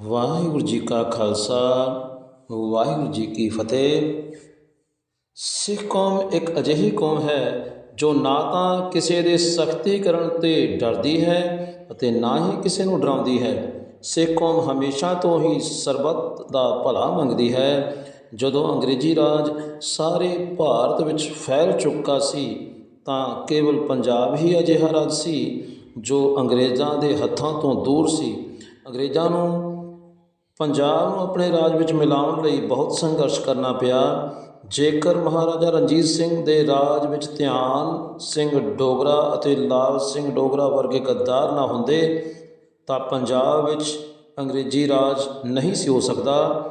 ਵਾਹਿਗੁਰੂ ਜੀ ਕਾ ਖਾਲਸਾ, ਵਾਹਿਗੁਰੂ ਜੀ ਕੀ ਫਤਿਹ। ਸਿੱਖ ਕੌਮ ਇੱਕ ਅਜਿਹੀ ਕੌਮ ਹੈ ਜੋ ਨਾ ਤਾਂ ਕਿਸੇ ਦੇ ਸਖਤੀ ਕਰਨ ਤੇ ਡਰਦੀ ਹੈ ਅਤੇ ਨਾ ਹੀ ਕਿਸੇ ਨੂੰ ਡਰਾਉਂਦੀ ਹੈ। ਸਿੱਖ ਕੌਮ ਹਮੇਸ਼ਾ ਤੋਂ ਹੀ ਸਰਬੱਤ ਦਾ ਭਲਾ ਮੰਗਦੀ ਹੈ। ਜਦੋਂ ਅੰਗਰੇਜ਼ੀ ਰਾਜ ਸਾਰੇ ਭਾਰਤ ਵਿੱਚ ਫੈਲ ਚੁੱਕਾ ਸੀ, ਤਾਂ ਕੇਵਲ ਪੰਜਾਬ ਹੀ ਅਜਿਹਾ ਰਾਜ ਸੀ ਜੋ ਅੰਗਰੇਜ਼ਾਂ ਦੇ ਹੱਥਾਂ ਤੋਂ ਦੂਰ ਸੀ। ਅੰਗਰੇਜ਼ਾਂ ਨੂੰ ਪੰਜਾਬ ਨੂੰ ਆਪਣੇ ਰਾਜ ਵਿੱਚ ਮਿਲਾਉਣ ਲਈ ਬਹੁਤ ਸੰਘਰਸ਼ ਕਰਨਾ ਪਿਆ। ਜੇਕਰ ਮਹਾਰਾਜਾ ਰਣਜੀਤ ਸਿੰਘ ਦੇ ਰਾਜ ਵਿੱਚ ਧਿਆਨ ਸਿੰਘ ਡੋਗਰਾ ਅਤੇ ਲਾਲ ਸਿੰਘ ਡੋਗਰਾ ਵਰਗੇ ਗੱਦਾਰ ਨਾ ਹੁੰਦੇ, ਤਾਂ ਪੰਜਾਬ ਵਿੱਚ ਅੰਗਰੇਜ਼ੀ ਰਾਜ ਨਹੀਂ ਸੀ ਹੋ ਸਕਦਾ।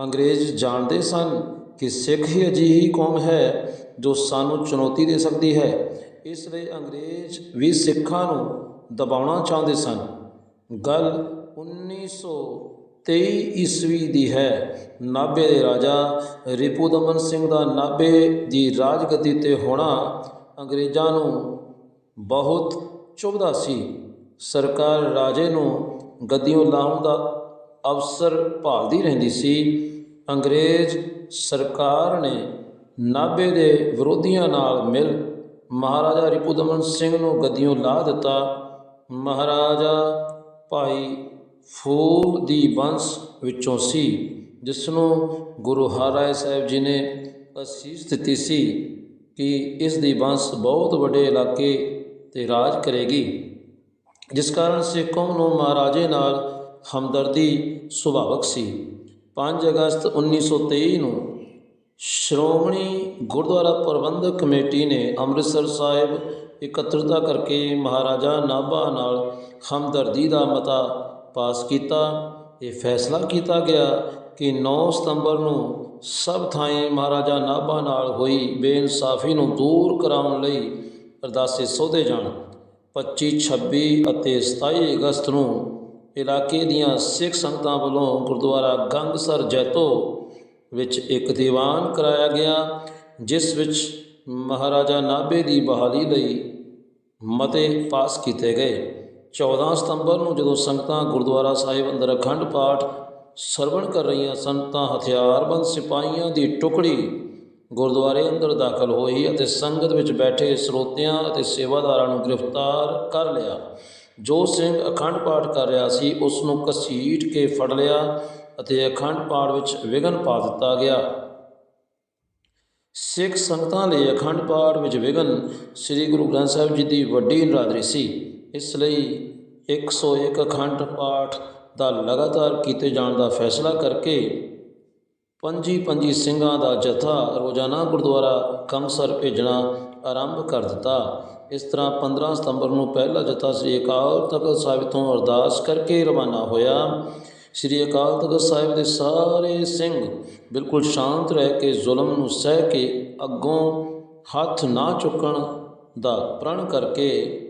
ਅੰਗਰੇਜ਼ ਜਾਣਦੇ ਸਨ ਕਿ ਸਿੱਖ ਹੀ ਅਜਿਹੀ ਕੌਮ ਹੈ ਜੋ ਸਾਨੂੰ ਚੁਣੌਤੀ ਦੇ ਸਕਦੀ ਹੈ। ਇਸ ਲਈ ਅੰਗਰੇਜ਼ ਵੀ ਸਿੱਖਾਂ ਨੂੰ ਦਬਾਉਣਾ ਚਾਹੁੰਦੇ ਸਨ। ਗੱਲ 1923 ਈਸਵੀ ਦੀ ਹੈ। ਨਾਭੇ ਦੇ ਰਾਜਾ ਰਿਪੂ ਦਮਨ ਸਿੰਘ ਦਾ ਨਾਭੇ ਦੀ ਰਾਜਗੱਦੀ ਤੇ ਹੋਣਾ ਅੰਗਰੇਜ਼ਾਂ ਨੂੰ ਬਹੁਤ ਚੁਭਦਾ ਸੀ। ਸਰਕਾਰ ਰਾਜੇ ਨੂੰ ਗੱਦੀਓਂ ਲਾਉਣ ਦਾ ਅਵਸਰ ਭਾਲਦੀ ਰਹਿੰਦੀ ਸੀ। ਅੰਗਰੇਜ਼ ਸਰਕਾਰ ਨੇ ਨਾਭੇ ਦੇ ਵਿਰੋਧੀਆਂ ਨਾਲ ਮਿਲ ਮਹਾਰਾਜਾ ਰਿਪੂਦਮਨ ਸਿੰਘ ਨੂੰ ਗੱਦੀਓਂ ਲਾ ਦਿੱਤਾ। ਮਹਾਰਾਜਾ ਭਾਈ ਫੂਲ ਦੀ ਬੰਸ ਵਿੱਚੋਂ ਸੀ ਜਿਸ ਨੂੰ ਗੁਰੂ ਹਰਿਰਾਏ ਸਾਹਿਬ ਜੀ ਨੇ ਅਸੀਸ ਦਿੱਤੀ ਸੀ ਕਿ ਇਸ ਦੀ ਬੰਸ ਬਹੁਤ ਵੱਡੇ ਇਲਾਕੇ ਤੇ ਰਾਜ ਕਰੇਗੀ, ਜਿਸ ਕਾਰਨ ਸਿੱਖ ਕੌਮ ਨੂੰ ਮਹਾਰਾਜੇ ਨਾਲ ਹਮਦਰਦੀ ਸੁਭਾਵਕ ਸੀ। 5 ਅਗਸਤ 1923 ਨੂੰ ਸ਼੍ਰੋਮਣੀ ਗੁਰਦੁਆਰਾ ਪ੍ਰਬੰਧਕ ਕਮੇਟੀ ਨੇ ਅੰਮ੍ਰਿਤਸਰ ਸਾਹਿਬ ਇਕੱਤਰਤਾ ਕਰਕੇ ਮਹਾਰਾਜਾ ਨਾਭਾ ਨਾਲ ਹਮਦਰਦੀ ਦਾ ਮਤਾ ਪਾਸ ਕੀਤਾ। ਇਹ ਫੈਸਲਾ ਕੀਤਾ ਗਿਆ ਕਿ 9 ਸਤੰਬਰ ਨੂੰ ਸਭ ਥਾਈਂ ਮਹਾਰਾਜਾ ਨਾਭਾ ਨਾਲ ਹੋਈ ਬੇਇਨਸਾਫੀ ਨੂੰ ਦੂਰ ਕਰਾਉਣ ਲਈ ਅਰਦਾਸੇ ਸੋਧੇ ਜਾਣ। 25 26 ਅਤੇ 27 ਅਗਸਤ ਨੂੰ ਇਲਾਕੇ ਦੀਆਂ ਸਿੱਖ ਸੰਗਤਾਂ ਵੱਲੋਂ ਗੁਰਦੁਆਰਾ ਗੰਗਸਰ ਜੈਤੋ ਵਿੱਚ ਇੱਕ ਦੀਵਾਨ ਕਰਾਇਆ ਗਿਆ, ਜਿਸ ਵਿੱਚ ਮਹਾਰਾਜਾ ਨਾਭੇ ਦੀ ਬਹਾਲੀ ਲਈ ਮਤੇ ਪਾਸ ਕੀਤੇ ਗਏ। 14 ਸਤੰਬਰ ਨੂੰ ਜਦੋਂ ਸੰਗਤਾਂ ਗੁਰਦੁਆਰਾ ਸਾਹਿਬ ਅੰਦਰ ਅਖੰਡ ਪਾਠ ਸਰਵਣ ਕਰ ਰਹੀਆਂ ਸਨ, ਤਾਂ ਹਥਿਆਰਬੰਦ ਸਿਪਾਹੀਆਂ ਦੀ ਟੁਕੜੀ ਗੁਰਦੁਆਰੇ ਅੰਦਰ ਦਾਖਲ ਹੋਈ ਅਤੇ ਸੰਗਤ ਵਿੱਚ ਬੈਠੇ ਸਰੋਤਿਆਂ ਅਤੇ ਸੇਵਾਦਾਰਾਂ ਨੂੰ ਗ੍ਰਿਫਤਾਰ ਕਰ ਲਿਆ। ਜੋ ਸਿੰਘ ਅਖੰਡ ਪਾਠ ਕਰ ਰਿਹਾ ਸੀ ਉਸ ਨੂੰ ਕਸੀਟ ਕੇ ਫੜ ਲਿਆ ਅਤੇ ਅਖੰਡ ਪਾਠ ਵਿੱਚ ਵਿਘਨ ਪਾ ਦਿੱਤਾ ਗਿਆ। ਸਿੱਖ ਸੰਗਤਾਂ ਲਈ ਅਖੰਡ ਪਾਠ ਵਿੱਚ ਵਿਘਨ ਸ੍ਰੀ ਗੁਰੂ ਗ੍ਰੰਥ ਸਾਹਿਬ ਜੀ ਦੀ ਵੱਡੀ ਨਰਾਦਰੀ ਸੀ। ਇਸ ਲਈ 101 ਅਖੰਡ ਪਾਠ ਦਾ ਲਗਾਤਾਰ ਕੀਤੇ ਜਾਣ ਦਾ ਫੈਸਲਾ ਕਰਕੇ ਪੰਜੀ ਪੰਜੀ ਸਿੰਘਾਂ ਦਾ ਜਥਾ ਰੋਜ਼ਾਨਾ ਗੁਰਦੁਆਰਾ ਕਮਸਰ ਭੇਜਣਾ ਆਰੰਭ ਕਰ ਦਿੱਤਾ। ਇਸ ਤਰ੍ਹਾਂ 15 ਸਤੰਬਰ ਨੂੰ ਪਹਿਲਾ ਜਥਾ ਸ੍ਰੀ ਅਕਾਲ ਤਖਤ ਸਾਹਿਬ ਤੋਂ ਅਰਦਾਸ ਕਰਕੇ ਰਵਾਨਾ ਹੋਇਆ। ਸ੍ਰੀ ਅਕਾਲ ਤਖਤ ਸਾਹਿਬ ਦੇ ਸਾਰੇ ਸਿੰਘ ਬਿਲਕੁਲ ਸ਼ਾਂਤ ਰਹਿ ਕੇ ਜ਼ੁਲਮ ਨੂੰ ਸਹਿ ਕੇ ਅੱਗੋਂ ਹੱਥ ਨਾ ਚੁੱਕਣ ਦਾ ਪ੍ਰਣ ਕਰਕੇ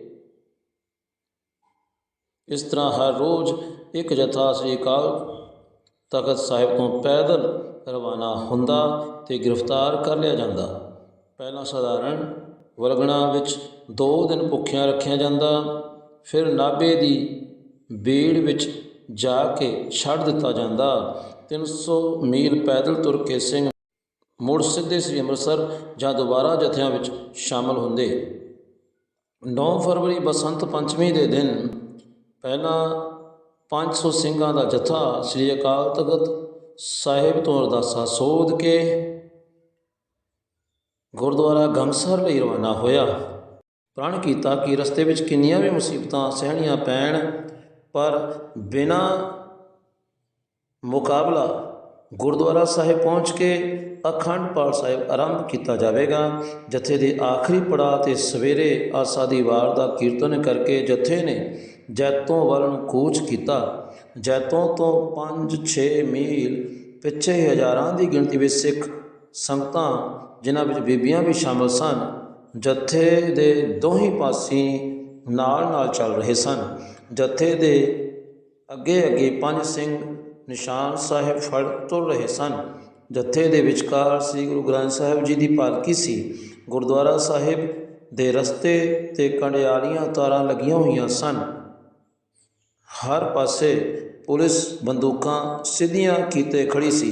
ਇਸ ਤਰ੍ਹਾਂ ਹਰ ਰੋਜ਼ ਇੱਕ ਜਥਾ ਸ੍ਰੀ ਅਕਾਲ ਤਖਤ ਸਾਹਿਬ ਤੋਂ ਪੈਦਲ ਰਵਾਨਾ ਹੁੰਦਾ ਤੇ ਗ੍ਰਿਫਤਾਰ ਕਰ ਲਿਆ ਜਾਂਦਾ। ਪਹਿਲਾਂ ਸਧਾਰਨ ਵਰਗਣਾ ਵਿੱਚ 2 ਦਿਨ ਭੁੱਖਿਆਂ ਰੱਖਿਆ ਜਾਂਦਾ, ਫਿਰ ਨਾਭੇ ਦੀ ਬੀੜ ਵਿੱਚ ਜਾ ਕੇ ਛੱਡ ਦਿੱਤਾ ਜਾਂਦਾ। 300 ਮੀਲ ਪੈਦਲ ਤੁਰ ਕੇ ਸਿੰਘ ਮੁੜ ਸਿੱਧੇ ਸ੍ਰੀ ਅੰਮ੍ਰਿਤਸਰ ਜਾਂ ਦੁਬਾਰਾ ਜਥਿਆਂ ਵਿੱਚ ਸ਼ਾਮਲ ਹੁੰਦੇ। 9 ਫਰਵਰੀ ਬਸੰਤ ਪੰਚਮੀ ਦੇ ਦਿਨ ਪਹਿਲਾਂ 500 ਸਿੰਘਾਂ ਦਾ ਜਥਾ ਸ੍ਰੀ ਅਕਾਲ ਤਖਤ ਸਾਹਿਬ ਤੋਂ ਅਰਦਾਸਾ ਸੋਧ ਕੇ ਗੁਰਦੁਆਰਾ ਗੰਗਸਰ ਲਈ ਰਵਾਨਾ ਹੋਇਆ। ਪ੍ਰਣ ਕੀਤਾ ਕਿ ਰਸਤੇ ਵਿੱਚ ਕਿੰਨੀਆਂ ਵੀ ਮੁਸੀਬਤਾਂ ਸਹਿਣੀਆਂ ਪੈਣ, ਪਰ ਬਿਨਾ ਮੁਕਾਬਲਾ ਗੁਰਦੁਆਰਾ ਸਾਹਿਬ ਪਹੁੰਚ ਕੇ ਅਖੰਡ ਪਾਠ ਸਾਹਿਬ ਆਰੰਭ ਕੀਤਾ ਜਾਵੇਗਾ। ਜਥੇ ਦੇ ਆਖਰੀ ਪੜਾਅ ਤੇ ਸਵੇਰੇ ਆਸਾ ਦੀ ਵਾਰ ਦਾ ਕੀਰਤਨ ਕਰਕੇ ਜਥੇ ਨੇ ਜੈਤੋਂ ਵੱਲ ਨੂੰ ਕੂਚ ਕੀਤਾ। ਜੈਤੋਂ ਤੋਂ 5-6 ਮੀਲ ਪਿੱਛੇ ਹਜ਼ਾਰਾਂ ਦੀ ਗਿਣਤੀ ਵਿੱਚ ਸਿੱਖ ਸੰਗਤਾਂ, ਜਿਨ੍ਹਾਂ ਵਿੱਚ ਬੀਬੀਆਂ ਵੀ ਸ਼ਾਮਲ ਸਨ, ਜਥੇ ਦੇ ਦੋਹੀਂ ਪਾਸੇ ਨਾਲ ਨਾਲ ਚੱਲ ਰਹੇ ਸਨ। ਜਥੇ ਦੇ ਅੱਗੇ ਅੱਗੇ ਪੰਜ ਸਿੰਘ ਨਿਸ਼ਾਨ ਸਾਹਿਬ ਫੜ ਤੁਰ ਰਹੇ ਸਨ। ਜਥੇ ਦੇ ਵਿਚਕਾਰ ਸ੍ਰੀ ਗੁਰੂ ਗ੍ਰੰਥ ਸਾਹਿਬ ਜੀ ਦੀ ਪਾਲਕੀ ਸੀ। ਗੁਰਦੁਆਰਾ ਸਾਹਿਬ ਦੇ ਰਸਤੇ ਤੇ ਕੰਡਿਆਲੀਆਂ ਤਾਰਾਂ ਲੱਗੀਆਂ ਹੋਈਆਂ ਸਨ। ਹਰ ਪਾਸੇ ਪੁਲਿਸ ਬੰਦੂਕਾਂ ਸਿੱਧੀਆਂ ਕੀਤੇ ਖੜੀ ਸੀ।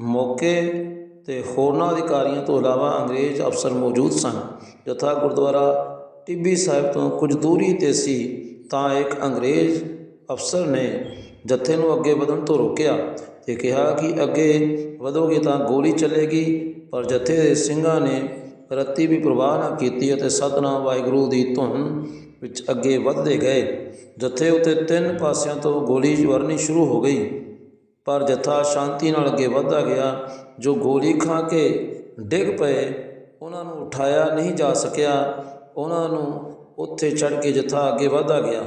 ਮੌਕੇ ਤੇ ਹੋਰਨਾਂ ਅਧਿਕਾਰੀਆਂ ਤੋਂ ਇਲਾਵਾ ਅੰਗਰੇਜ਼ ਅਫਸਰ ਮੌਜੂਦ ਸਨ। ਜਥਾ ਗੁਰਦੁਆਰਾ ਟਿੱਬੀ ਸਾਹਿਬ ਤੋਂ ਕੁਝ ਦੂਰੀ ਤੇ ਸੀ, ਤਾਂ ਇੱਕ ਅੰਗਰੇਜ਼ ਅਫਸਰ ਨੇ ਜਥੇ ਨੂੰ ਅੱਗੇ ਵਧਣ ਤੋਂ ਰੋਕਿਆ ਤੇ ਕਿਹਾ ਕਿ ਅੱਗੇ ਵਧੋਗੇ ਤਾਂ ਗੋਲੀ ਚੱਲੇਗੀ, ਪਰ ਜਥੇ ਦੇ ਸਿੰਘਾਂ ਨੇ ਰੱਤੀ ਵੀ ਪ੍ਰਵਾਹ ਨਾ ਕੀਤੀ ਅਤੇ ਸਤਨਾਮ ਵਾਹਿਗੁਰੂ ਦੀ ਧੁਨ ਵਿੱਚ ਅੱਗੇ ਵਧਦੇ ਗਏ। ਜਥੇ ਉਤੇ ਤਿੰਨ ਪਾਸਿਆਂ ਤੋਂ ਗੋਲੀ ਵਰਨੀ ਸ਼ੁਰੂ ਹੋ ਗਈ। ਪਰ ਜਥਾ ਸ਼ਾਂਤੀ ਨਾਲ ਅੱਗੇ ਵਧਦਾ ਗਿਆ। ਜੋ ਗੋਲੀ ਖਾ ਕੇ ਡਿੱਗ ਪਏ, ਉਹਨਾਂ ਨੂੰ ਉਠਾਇਆ ਨਹੀਂ ਜਾ ਸਕਿਆ। ਉਹਨਾਂ ਨੂੰ ਉੱਥੇ ਚੜ ਕੇ ਜਥਾ ਅੱਗੇ ਵਧਦਾ ਗਿਆ।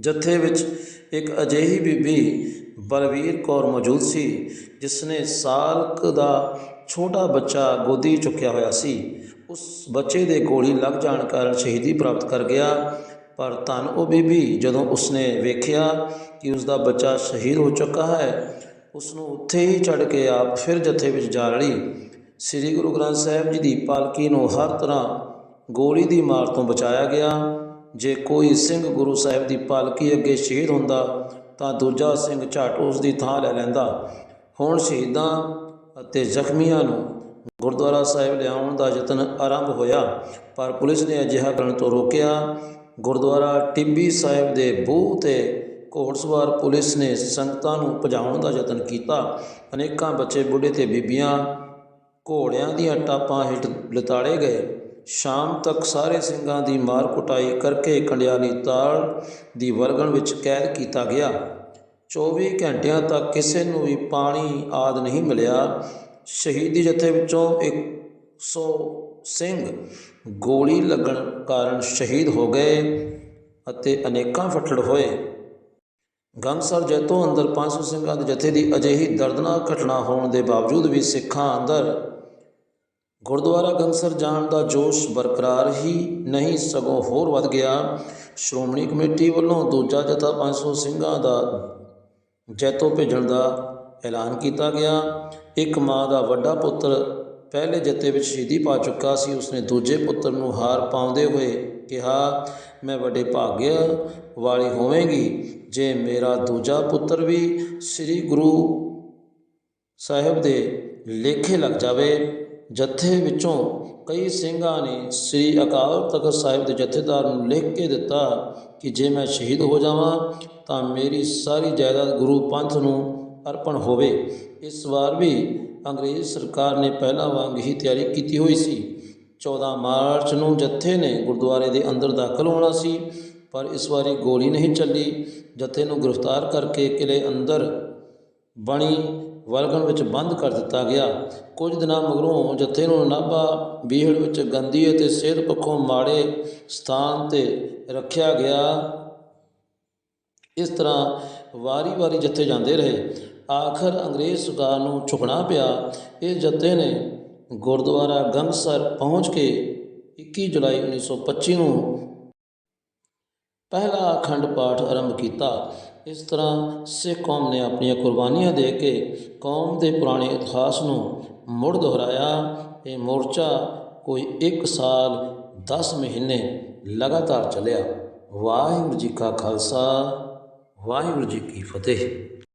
ਜਥੇ ਵਿੱਚ ਇੱਕ ਅਜਿਹੀ ਬੀਬੀ ਬਲਵੀਰ ਕੌਰ ਮੌਜੂਦ ਸੀ ਜਿਸ ਨੇ ਸਾਲ ਕੁ ਦਾ ਛੋਟਾ ਬੱਚਾ ਗੋਦੀ ਚੁੱਕਿਆ ਹੋਇਆ ਸੀ। ਉਸ ਬੱਚੇ ਦੇ ਗੋਲੀ ਲੱਗ ਜਾਣ ਕਾਰਨ ਸ਼ਹੀਦੀ ਪ੍ਰਾਪਤ ਕਰ ਗਿਆ। ਪਰ ਧੰਨ ਉਹ ਬੀਬੀ ਜਦੋਂ ਉਸਨੇ ਵੇਖਿਆ ਕਿ ਉਸ ਦਾ ਬੱਚਾ ਸ਼ਹੀਦ ਹੋ ਚੁੱਕਾ ਹੈ ਉਸ ਨੂੰ ਉੱਥੇ ਹੀ ਚੜ ਕੇ ਆਪ ਫਿਰ ਜਥੇ ਵਿੱਚ ਜਾ ਰਲੀ। ਸ੍ਰੀ ਗੁਰੂ ਗ੍ਰੰਥ ਸਾਹਿਬ ਜੀ ਦੀ ਪਾਲਕੀ ਨੂੰ ਹਰ ਤਰ੍ਹਾਂ ਗੋਲੀ ਦੀ ਮਾਰ ਤੋਂ ਬਚਾਇਆ ਗਿਆ। ਜੇ ਕੋਈ ਸਿੰਘ ਗੁਰੂ ਸਾਹਿਬ ਦੀ ਪਾਲਕੀ ਅੱਗੇ ਸ਼ਹੀਦ ਹੁੰਦਾ, ਤਾਂ ਦੂਜਾ ਸਿੰਘ ਝਟ ਉਸ ਦੀ ਥਾਂ ਲੈ ਲੈਂਦਾ। ਹੁਣ ਸ਼ਹੀਦਾਂ ਅਤੇ ਜ਼ਖਮੀਆਂ ਨੂੰ ਗੁਰਦੁਆਰਾ ਸਾਹਿਬ ਲਿਆਉਣ ਦਾ ਯਤਨ ਆਰੰਭ ਹੋਇਆ, ਪਰ ਪੁਲਿਸ ਨੇ ਅਜਿਹਾ ਕਰਨ ਤੋਂ ਰੋਕਿਆ। ਗੁਰਦੁਆਰਾ ਟਿੰਬੀ ਸਾਹਿਬ ਦੇ ਬੂਹ ਤੇ ਘੋੜਸਵਾਰ ਪੁਲਿਸ ਨੇ ਸੰਗਤਾਂ ਨੂੰ ਭਜਾਉਣ ਦਾ ਯਤਨ ਕੀਤਾ। ਅਨੇਕਾਂ ਬੱਚੇ, ਬੁੱਢੇ ਤੇ ਬੀਬੀਆਂ ਘੋੜਿਆਂ ਦੀਆਂ ਟਾਪਾਂ ਹੇਠ ਲਿਤਾੜੇ ਗਏ। ਸ਼ਾਮ ਤੱਕ ਸਾਰੇ ਸਿੰਘਾਂ ਦੀ ਮਾਰ ਕੁਟਾਈ ਕਰਕੇ ਕੰਡਿਆਲੀ ਤਾਲ ਦੀ ਵਰਗਣ ਵਿੱਚ ਕੈਦ ਕੀਤਾ ਗਿਆ। 24 ਘੰਟਿਆਂ ਤੱਕ ਕਿਸੇ ਨੂੰ ਵੀ ਪਾਣੀ ਆਦ ਨਹੀਂ ਮਿਲਿਆ। ਸ਼ਹੀਦੀ ਜਥੇ ਵਿੱਚੋਂ 100 ਸਿੰਘ ਗੋਲੀ ਲੱਗਣ ਕਾਰਨ ਸ਼ਹੀਦ ਹੋ ਗਏ ਅਤੇ ਅਨੇਕਾਂ ਫੱਟੜ ਹੋਏ। ਗੰਗਸਰ ਜੈਤੋਂ ਅੰਦਰ 500 ਸਿੰਘਾਂ ਦੇ ਜਥੇ ਦੀ ਅਜਿਹੀ ਦਰਦਨਾਕ ਘਟਨਾ ਹੋਣ ਦੇ ਬਾਵਜੂਦ ਵੀ ਸਿੱਖਾਂ ਅੰਦਰ ਗੁਰਦੁਆਰਾ ਗੰਗਸਰ ਜਾਣ ਦਾ ਜੋਸ਼ ਬਰਕਰਾਰ ਹੀ ਨਹੀਂ, ਸਗੋਂ ਹੋਰ ਵੱਧ ਗਿਆ। ਸ਼੍ਰੋਮਣੀ ਕਮੇਟੀ ਵੱਲੋਂ ਦੂਜਾ ਜਥਾ 500 ਸਿੰਘਾਂ ਦਾ ਜੈਤੋ ਭੇਜਣ ਦਾ ਐਲਾਨ ਕੀਤਾ ਗਿਆ। ਇੱਕ ਮਾਂ ਦਾ ਵੱਡਾ ਪੁੱਤਰ ਪਹਿਲੇ ਜਥੇ ਵਿੱਚ ਸ਼ਹੀਦੀ ਪਾ ਚੁੱਕਾ ਸੀ। ਉਸਨੇ ਦੂਜੇ ਪੁੱਤਰ ਨੂੰ ਹਾਰ ਪਾਉਂਦੇ ਹੋਏ ਕਿਹਾ, ਮੈਂ ਵੱਡੇ ਭਾਗਿਆ ਵਾਲੀ ਹੋਵੇਂਗੀ। ਜੇ ਮੇਰਾ ਦੂਜਾ ਪੁੱਤਰ ਵੀ ਸ੍ਰੀ ਗੁਰੂ ਸਾਹਿਬ ਦੇ ਲੇਖੇ ਲੱਗ ਜਾਵੇ। ਜੱਥੇ ਵਿੱਚੋਂ ਕਈ ਸਿੰਘਾਂ ਨੇ ਸ੍ਰੀ ਅਕਾਲ ਤਖਤ ਸਾਹਿਬ ਦੇ ਜਥੇਦਾਰ ਨੂੰ ਲਿਖ ਕੇ ਦਿੱਤਾ ਕਿ ਜੇ ਮੈਂ ਸ਼ਹੀਦ ਹੋ ਜਾਵਾਂ, ਤਾਂ ਮੇਰੀ ਸਾਰੀ ਜਾਇਦਾਦ ਗੁਰੂ ਪੰਥ ਨੂੰ ਅਰਪਣ ਹੋਵੇ। ਇਸ ਵਾਰ ਵੀ ਅੰਗਰੇਜ਼ ਸਰਕਾਰ ਨੇ ਪਹਿਲਾਂ ਵਾਂਗ ਹੀ ਤਿਆਰੀ ਕੀਤੀ ਹੋਈ ਸੀ। 14 ਮਾਰਚ ਨੂੰ ਜੱਥੇ ਨੇ ਗੁਰਦੁਆਰੇ ਦੇ ਅੰਦਰ ਦਾਖਲ ਹੋਣਾ ਸੀ, ਪਰ ਇਸ ਵਾਰੀ ਗੋਲੀ ਨਹੀਂ ਚੱਲੀ। ਜਥੇ ਨੂੰ ਗ੍ਰਿਫਤਾਰ ਕਰਕੇ ਕਿਲੇ ਅੰਦਰ ਬਣੀ ਵਲਗਣ ਵਿੱਚ ਬੰਦ ਕਰ ਦਿੱਤਾ ਗਿਆ। ਕੁਝ ਦਿਨਾਂ ਮਗਰੋਂ ਜੱਥੇ ਨੂੰ ਨਾਭਾ, ਬੀਹੜ ਵਿੱਚ ਗੰਦੀ ਅਤੇ ਸਿਹਤ ਪੱਖੋਂ ਮਾੜੇ ਸਥਾਨ ਤੇ ਰੱਖਿਆ ਗਿਆ। ਇਸ ਤਰ੍ਹਾਂ ਵਾਰੀ-ਵਾਰੀ ਜੱਥੇ ਜਾਂਦੇ ਰਹੇ। ਆਖਰ ਅੰਗਰੇਜ਼ ਸਰਕਾਰ ਨੂੰ ਝੁਕਣਾ ਪਿਆ। ਇਸ ਜੱਥੇ ਨੇ ਗੁਰਦੁਆਰਾ ਗੰਗਸਰ ਪਹੁੰਚ ਕੇ 21 ਜੁਲਾਈ 1925 ਨੂੰ ਪਹਿਲਾ ਅਖੰਡ ਪਾਠ ਆਰੰਭ ਕੀਤਾ। ਇਸ ਤਰ੍ਹਾਂ ਸਿੱਖ ਕੌਮ ਨੇ ਆਪਣੀਆਂ ਕੁਰਬਾਨੀਆਂ ਦੇ ਕੇ ਕੌਮ ਦੇ ਪੁਰਾਣੇ ਇਤਿਹਾਸ ਨੂੰ ਮੁੜ ਦੁਹਰਾਇਆ। ਇਹ ਮੋਰਚਾ ਕੋਈ 1 ਸਾਲ 10 ਮਹੀਨੇ ਲਗਾਤਾਰ ਚੱਲਿਆ। ਵਾਹਿਗੁਰੂ ਜੀ ਕਾ ਖਾਲਸਾ। ਵਾਹਿਗੁਰੂ ਜੀ ਕੀ ਫਤਿਹ